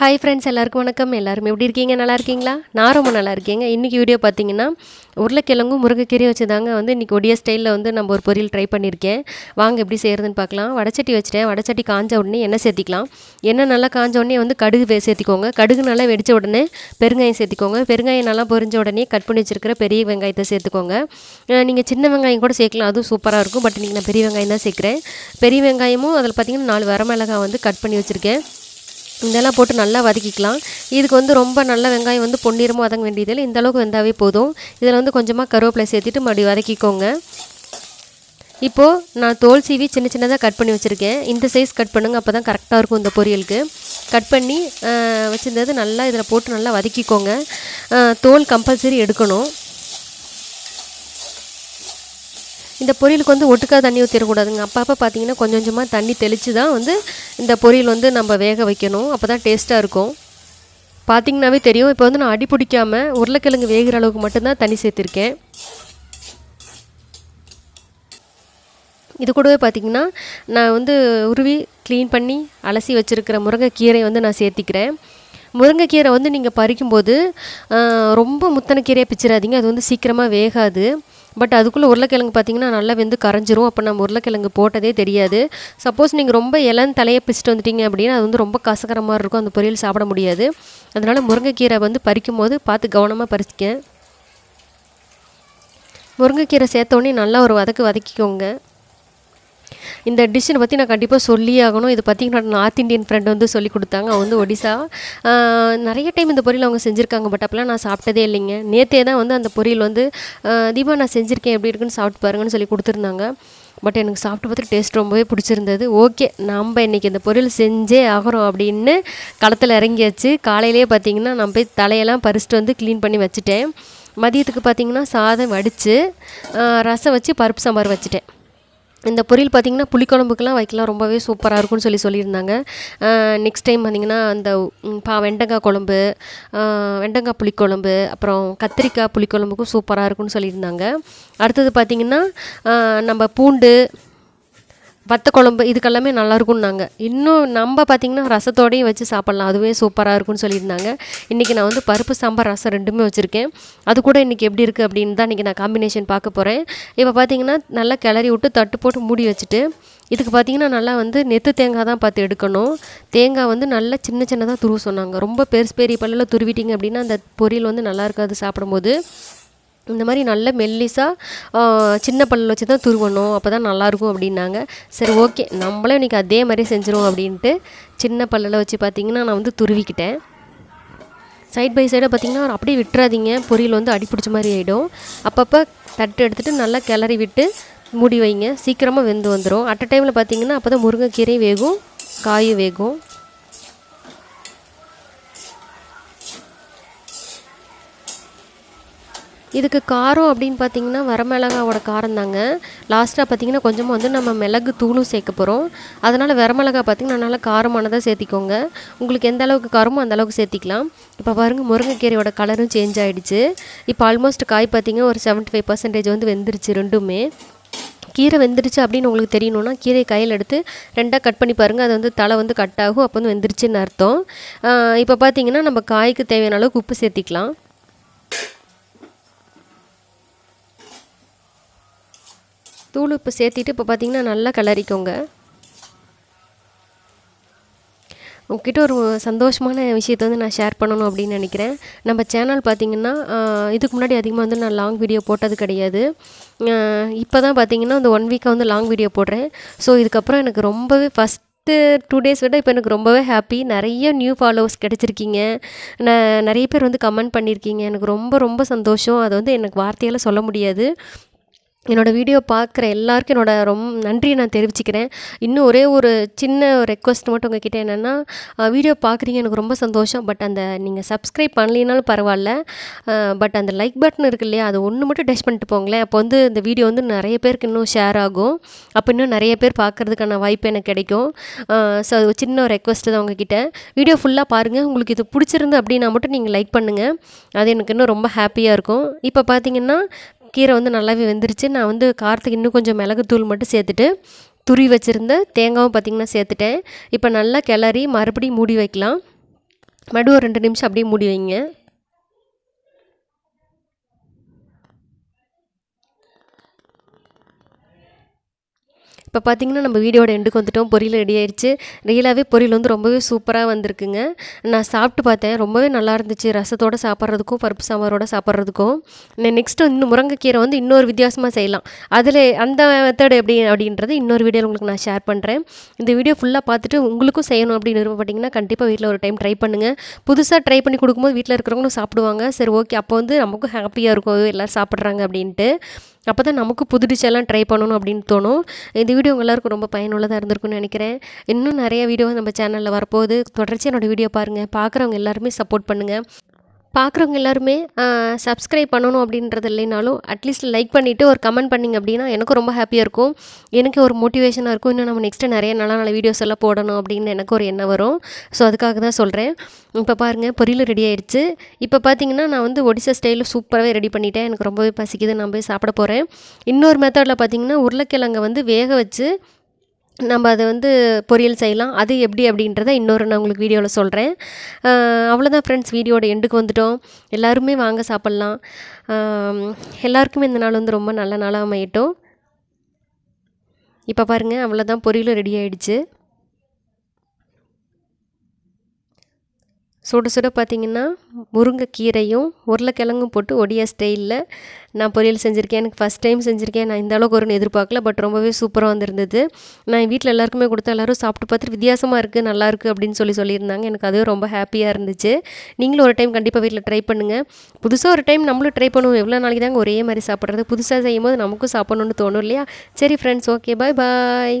Hi friends எல்லாருக்கும் வணக்கம். எல்லாரும் எப்படி இருக்கீங்க? நல்லா இருக்கீங்களா? நான் ரொம்ப நல்லா இருக்கேங்க. இன்றைக்கி வீடியோ பார்த்தீங்கன்னா உருளைக்கிழங்கும் முருங்கைக்கீரையும் வச்சு தாங்க வந்து இன்றைக்கி ஒடிய ஸ்டைலில் வந்து நம்ம ஒரு பொரியல் ட்ரை பண்ணியிருக்கேன் வாங்க எப்படி செய்கிறதுன்னு பார்க்கலாம். வடச்சட்டி வச்சுட்டேன். வடச்சட்டி காஞ்ச உடனே எண்ணெய் சேர்த்திக்கலாம். எண்ணெய் நல்லா காஞ்ச உடனே வந்து கடுகு சேர்த்திக்கோங்க. கடுகு நல்லா வெடித்த உடனே பெருங்காயம் சேர்த்திக்கோங்க. பெருங்காயம் நல்லா பொரிஞ்ச உடனே கட் பண்ணி வச்சுருக்கிற பெரிய வெங்காயத்தை சேர்த்துக்கோங்க. நீங்கள் சின்ன வெங்காயம் கூட சேர்க்கலாம். அதுவும் சூப்பராக இருக்கும். பட் இன்றைக்கி நான் பெரிய வெங்காயம் தான் சேர்க்குறேன். பெரிய வெங்காயமும் அதில் பார்த்திங்கன்னா நாலு வரமிளகாய் வந்து கட் பண்ணி வச்சுருக்கேன். இதெல்லாம் போட்டு நல்லா வதக்கிக்கலாம். இதுக்கு வந்து ரொம்ப நல்ல வெங்காயம் வந்து பொன்னிறமாக வதங்க வேண்டியதில்லை இந்தளவுக்கு வெந்தாவே போதும். இதில் வந்து கொஞ்சமாக கருவேப்பிலை சேர்த்துட்டு மறுபடியும் வதக்கிக்கோங்க. இப்போது நான் தோல் சீவி சின்ன சின்னதாக கட் பண்ணி வச்சுருக்கேன். இந்த சைஸ் கட் பண்ணுங்கள் அப்போ தான் கரெக்டாக இருக்கும் இந்த பொரியலுக்கு. கட் பண்ணி வச்சுருந்தது நல்லா இதில் போட்டு நல்லா வதக்கிக்கோங்க. தோல் கம்பல்சரி எடுக்கணும். இந்த பொரியலுக்கு வந்து ஒட்டுக்காக தண்ணி ஊற்றிடக்கூடாதுங்க அப்பப்போ பார்த்தீங்கன்னா கொஞ்சம் கொஞ்சமாக தண்ணி தெளித்து தான் வந்து இந்த பொரியல் வந்து நம்ம வேக வைக்கணும். அப்போ தான் டேஸ்ட்டாக இருக்கும். பார்த்திங்கனாவே தெரியும். இப்போ வந்து நான் அடி பிடிக்காமல் உருளைக்கிழங்கு வேகிற அளவுக்கு மட்டும்தான் தண்ணி சேர்த்துருக்கேன். இது கூடவே பார்த்திங்கன்னா நான் வந்து உருவி க்ளீன் பண்ணி அலசி வச்சுருக்கிற முருங்கைக்கீரை வந்து நான் சேர்த்திக்கிறேன். முருங்கைக்கீரை வந்து நீங்கள் பறிக்கும்போது ரொம்ப முத்தனை கீரையை பிச்சிடாதீங்க. அது வந்து சீக்கிரமாக வேகாது. பட் அதுக்குள்ளே உருளைக்கிழங்கு பார்த்திங்கன்னா நல்லா வெந்து கரைஞ்சிரும். அப்போ நம்ம உருளைக்கிழங்கு போட்டதே தெரியாது. சப்போஸ் நீங்கள் ரொம்ப இளம் தலையை பிச்சுட்டு வந்துட்டீங்க அப்படின்னா அது வந்து ரொம்ப கசக்கிற மாதிரி இருக்கும். அந்த பொரியல் சாப்பிட முடியாது. அதனால் முருங்கைக்கீரை வந்து பறிக்கும் போது பார்த்து கவனமாக பறிச்சிக்க முருங்கைக்கீரை சேர்த்தோடனே நல்லா ஒரு வதக்கு வதக்கிக்கோங்க. இந்த டிஷ்ஷை பற்றி நான் கண்டிப்பாக சொல்லி ஆகணும். இது பார்த்திங்கன்னா நார்த் இந்தியன் ஃப்ரெண்ட் வந்து சொல்லி கொடுத்தாங்க. அவங்க வந்து ஒடிசா. நிறைய டைம் இந்த பொரியல் அவங்க செஞ்சுருக்காங்க. பட் அப்போலாம் நான் சாப்பிட்டதே இல்லைங்க. நேற்றே தான் வந்து அந்த பொரியல் வந்து தீபா நான் செஞ்சுருக்கேன். எப்படி இருக்குன்னு சாப்பிட்டு பாருங்கன்னு சொல்லி கொடுத்துருந்தாங்க. பட் எனக்கு சாப்பிட்டு பார்த்துட்டு டேஸ்ட் ரொம்பவே பிடிச்சிருந்தது. ஓகே நம்ம இன்றைக்கி இந்த பொரியல் செஞ்சே ஆகிறோம் அப்படின்னு களத்தில் இறங்கியாச்சு. காலையிலேயே பார்த்தீங்கன்னா நான் போய் தலையெல்லாம் பறிச்சுட்டு வந்து க்ளீன் பண்ணி வச்சுட்டேன். மதியத்துக்கு பார்த்திங்கன்னா சாதம் வடித்து ரசம் வச்சு பருப்பு சாம்பார் வச்சுட்டேன். இந்த பொரியல் பார்த்திங்கன்னா புளிக்குழம்புக்கெலாம் வைக்கலாம் ரொம்பவே சூப்பராக இருக்கும்னு சொல்லி சொல்லியிருந்தாங்க. நெக்ஸ்ட் டைம் பார்த்திங்கன்னா அந்த பா வெண்டங்காய் குழம்பு வெண்டங்காய் புளிக்குழம்பு அப்புறம் கத்திரிக்காய் புளிக்குழம்புக்கும் சூப்பராக இருக்கும்னு சொல்லியிருந்தாங்க. அடுத்தது பார்த்திங்கன்னா நம்ம பூண்டு வத்த குழம்பு இதுக்கெல்லாமே நல்லாயிருக்கும்னாங்க இன்னும் நம்ம பார்த்திங்கன்னா ரசத்தோடையும் வச்சு சாப்பிட்லாம். அதுவே சூப்பராக இருக்கும்னு சொல்லியிருந்தாங்க. இன்றைக்கி நான் வந்து பருப்பு சாம்பார் ரசம் ரெண்டுமே வச்சுருக்கேன். அது கூட இன்றைக்கி எப்படி இருக்குது அப்படின்னு தான் இன்றைக்கி நான் காம்பினேஷன் பார்க்க போகிறேன் இப்போ பார்த்திங்கன்னா நல்லா கிளறி விட்டு தட்டு போட்டு மூடி வச்சுட்டு இதுக்கு பார்த்திங்கன்னா நல்லா வந்து நெத்து தேங்காய் தான் பார்த்து எடுக்கணும். தேங்காய் வந்து நல்லா சின்ன சின்னதாக துருவ சொன்னாங்க. ரொம்ப பெருசு பெரிய பல்லில் துருவிட்டிங்க அப்படின்னா அந்த பொரியல் வந்து நல்லா இருக்காது சாப்பிடும்போது. இந்த மாதிரி நல்ல மெல்லிசாக சின்ன பல்லில் வச்சு தான் துருவணும். அப்போ தான் நல்லாயிருக்கும் அப்படின்னாங்க. சரி ஓகே. நம்மளும் இன்றைக்கி அதே மாதிரி செஞ்சிருவோம் அப்படின்ட்டு சின்ன பல்லில் வச்சு பார்த்திங்கன்னா நான் வந்து துருவிக்கிட்டேன். சைட் பை சைடாக பார்த்திங்கன்னா அப்படியே விட்டுறாதீங்க. பொரியல் வந்து அடிப்பிடிச்ச மாதிரி ஆகிடும் அப்பப்போ தட்டு எடுத்துகிட்டு நல்லா கிளறி விட்டு மூடி வைங்க. சீக்கிரமாக வெந்து வந்துடும் அட் டைமில் பார்த்திங்கன்னா அப்போ தான் முருங்கைக்கீரையும் வேகும் காயும் வேகும். இதுக்கு காரம் அப்படின்னு பார்த்தீங்கன்னா வரமிளகாவோட காரம் தாங்க. லாஸ்ட்டாக பார்த்தீங்கன்னா கொஞ்சமாக வந்து நம்ம மிளகு தூளும் சேர்க்க போகிறோம் அதனால் வரமிளகா பார்த்திங்கன்னா நல்லா காரமானதாக சேர்த்திக்கோங்க. உங்களுக்கு எந்த அளவுக்கு காரமோ அந்த அளவுக்கு சேர்த்திக்கலாம். இப்போ பாருங்கள் முருங்கைக்கீரையோட கலரும் சேஞ்ச் ஆகிடுச்சு இப்போ ஆல்மோஸ்ட் காய் பார்த்திங்கன்னா ஒரு செவன்ட்டி ஃபைவ் பர்சன்டேஜ் வந்து வெந்துருச்சு ரெண்டுமே. கீரை வெந்துருச்சு அப்படின்னு உங்களுக்கு தெரியணுன்னா கீரை கையில் எடுத்து ரெண்டாக கட் பண்ணி பாருங்கள் அது வந்து தலை வந்து கட் ஆகும். அப்போ வந்து வெந்துருச்சுன்னு அர்த்தம். இப்போ பார்த்தீங்கன்னா நம்ம காய்க்கு தேவையான அளவுக்கு உப்பு சேர்த்திக்கலாம். தூள் உப்பு சேர்த்திட்டு இப்போ பார்த்திங்கன்னா நல்லா கிளறிக்கோங்க உங்ககிட்ட ஒரு சந்தோஷமான விஷயத்த வந்து நான் ஷேர் பண்ணணும் அப்படின்னு நினைக்கிறேன். நம்ம சேனல் பார்த்திங்கன்னா இதுக்கு முன்னாடி அதிகமாக வந்து நான் லாங் வீடியோ போட்டது கிடையாது. இப்போ தான் பார்த்திங்கன்னா அந்த ஒன் வீக்காக வந்து லாங் வீடியோ போடுறேன். ஸோ இதுக்கப்புறம் எனக்கு ரொம்பவே ஃபஸ்ட் டூ டேஸ் விட இப்போ எனக்கு ரொம்பவே ஹாப்பி நிறைய நியூ ஃபாலோவர்ஸ் கிடச்சிருக்கீங்க. நான் நிறைய பேர் வந்து கமெண்ட் பண்ணியிருக்கீங்க எனக்கு ரொம்ப ரொம்ப சந்தோஷம். அதை வந்து எனக்கு வார்த்தையால் சொல்ல முடியாது. என்னோடய வீடியோ பார்க்குற எல்லாருக்கும் என்னோடய ரொம்ப நன்றியை நான் தெரிவிச்சுக்கிறேன். இன்னும் ஒரே ஒரு சின்ன ரெக்வஸ்ட் மட்டும் உங்கள் கிட்டே என்னென்னா வீடியோ பார்க்குறீங்க எனக்கு ரொம்ப சந்தோஷம். பட் அந்த நீங்கள் சப்ஸ்கிரைப் பண்ணலினாலும் பரவாயில்ல. பட் அந்த லைக் பட்டன் இருக்கு இல்லையா அது ஒன்று மட்டும் டச் பண்ணிட்டு போங்களேன். அப்போ வந்து இந்த வீடியோ வந்து நிறைய பேருக்கு இன்னும் ஷேர் ஆகும். அப்போ இன்னும் நிறைய பேர் பார்க்குறதுக்கான வாய்ப்பு எனக்கு கிடைக்கும். ஸோ அது சின்ன ரெக்வஸ்ட்டு தான் உங்ககிட்ட. வீடியோ ஃபுல்லாக பாருங்கள் உங்களுக்கு இது பிடிச்சிருந்து அப்படின்னா மட்டும் நீங்கள் லைக் பண்ணுங்கள் அது எனக்கு இன்னும் ரொம்ப ஹாப்பியாக இருக்கும். இப்போ பார்த்தீங்கன்னா கீரை வந்து நல்லாவே வெந்துருச்சு. நான் வந்து காரத்துக்கு இன்னும் கொஞ்சம் மிளகுத்தூள் மட்டும் சேர்த்துட்டு துரி வச்சுருந்த தேங்காவும் பார்த்திங்கன்னா சேர்த்துட்டேன். இப்போ நல்லா கிளறி மறுபடியும் மூடி வைக்கலாம். மறுபடியும் ஒரு ரெண்டு நிமிஷம் அப்படியே மூடி வைங்க. இப்போ பார்த்தீங்கன்னா நம்ம வீடியோட எண்டுக்கு வந்துட்டோம். பொரியல் ரெடி ஆயிடுச்சு ரியலாகவே பொரியல் வந்து ரொம்பவே சூப்பராக வந்திருக்குங்க. நான் சாப்பிட்டு பார்த்தேன். ரொம்பவே நல்லா இருந்துச்சு. ரசத்தோடு சாப்பிட்றதுக்கும் பருப்பு சாம்பாரோட சாப்பிட்றதுக்கும். நெக்ஸ்ட்டு இன்னும் முருங்கைக்கீரை வந்து இன்னொரு வித்தியாசமாக செய்யலாம். அதில் அந்த மெத்தடு எப்படி அப்படின்றது இன்னொரு வீடியோவில் உங்களுக்கு நான் ஷேர் பண்ணுறேன் இந்த வீடியோ ஃபுல்லாக பார்த்துட்டு உங்களுக்கும் செய்யணும் அப்படின்னு விருப்பப்பட்டீங்கன்னா கண்டிப்பாக வீட்டில் ஒரு டைம் ட்ரை பண்ணுங்கள் புதுசாக ட்ரை பண்ணி கொடுக்கும்போது வீட்டில் இருக்கிறவங்களும் சாப்பிடுவாங்க. சரி ஓகே அப்போ வந்து நமக்கும் ஹாப்பியாக இருக்கும். எல்லோரும் சாப்பிட்றாங்க அப்படின்ட்டு. அப்போ தான் நமக்கு புது டிஷ்ஷெல்லாம் ட்ரை பண்ணணும் அப்படின்னு தோணும். இந்த வீடியோ எல்லாருக்கும் ரொம்ப பயனுள்ளதாக இருந்திருக்குன்னு நினைக்கிறேன். இன்னும் நிறைய வீடியோ நம்ம சேனலில் வரப்போகுது. தொடர்ச்சி என்னோடய வீடியோ பாருங்கள் பார்க்குறவங்க எல்லாருமே சப்போர்ட் பண்ணுங்கள் பார்க்குறவங்க எல்லாருமே சப்ஸ்கிரைப் பண்ணணும் அப்படின்றது இல்லைனாலும் அட்லீஸ்ட் லைக் பண்ணிவிட்டு ஒரு கமெண்ட் பண்ணிங்க அப்படின்னா எனக்கும் ரொம்ப ஹாப்பியாக இருக்கும். எனக்கு ஒரு மோட்டிவேஷனாக இருக்கும். இன்னும் நம்ம நெக்ஸ்ட்டு நிறைய நல்ல நல்ல வீடியோஸ் எல்லாம் போடணும் அப்படின்னு எனக்கு ஒரு எண்ணம் வரும். ஸோ அதுக்காக தான் சொல்கிறேன் இப்போ பாருங்கள் பொரியல் ரெடி ஆயிடுச்சு. இப்போ பார்த்தீங்கன்னா நான் வந்து ஒடிசா ஸ்டைலில் சூப்பராகவே ரெடி பண்ணிட்டேன். எனக்கு ரொம்பவே பசிக்குது. நான் போய் சாப்பிட போகிறேன் இன்னொரு மெத்தடில் பார்த்தீங்கன்னா உருளைக்கிழங்கை வந்து வேக வச்சு நம்ம அதை வந்து பொரியல் செய்யலாம். அது எப்படி அப்படின்றத இன்னொரு நான் உங்களுக்கு வீடியோவில் சொல்கிறேன் அவ்வளோதான் ஃப்ரெண்ட்ஸ் வீடியோட எண்டுக்கு வந்துட்டோம். எல்லாருமே வாங்க சாப்பிட்லாம். எல்லாருக்குமே இந்த நாள் வந்து ரொம்ப நல்ல நாளாக அமையட்டும். இப்போ பாருங்கள் அவ்வளோதான் பொரியலும் ரெடி ஆகிடுச்சு சுட சுட பார்த்திங்கன்னா முருங்கைக்கீரையும் உருளைக்கிழங்கும் போட்டு ஒடியா ஸ்டைலில் நான் பொரியல் செஞ்சுருக்கேன். எனக்கு ஃபஸ்ட் டைம் செஞ்சுருக்கேன். நான் இந்த அளவுக்கு ஒரு எதிர்பார்க்கல பட் ரொம்பவே சூப்பராக வந்திருந்தது. நான் என் வீட்டில் எல்லாருக்குமே கொடுத்து எல்லோரும் சாப்பிட்டு பார்த்துட்டு வித்தியாசமாக இருக்குது நல்லாயிருக்கு அப்படின்னு சொல்லி சொல்லியிருந்தாங்க. எனக்கு அதுவே ரொம்ப ஹாப்பியாக இருந்துச்சு. நீங்களும் ஒரு டைம் கண்டிப்பாக வீட்டில் ட்ரை பண்ணுங்கள் புதுசாக ஒரு டைம் நம்மளும் ட்ரை பண்ணுவோம். எவ்வளோ நாளைக்கு தாங்க ஒரே மாதிரி சாப்பிட்றது. புதுசாக செய்யும் போது நமக்கும் சாப்பிட்ணுன்னு தோணும் இல்லையா? சரி ஃப்ரெண்ட்ஸ் ஓகே பாய் பாய்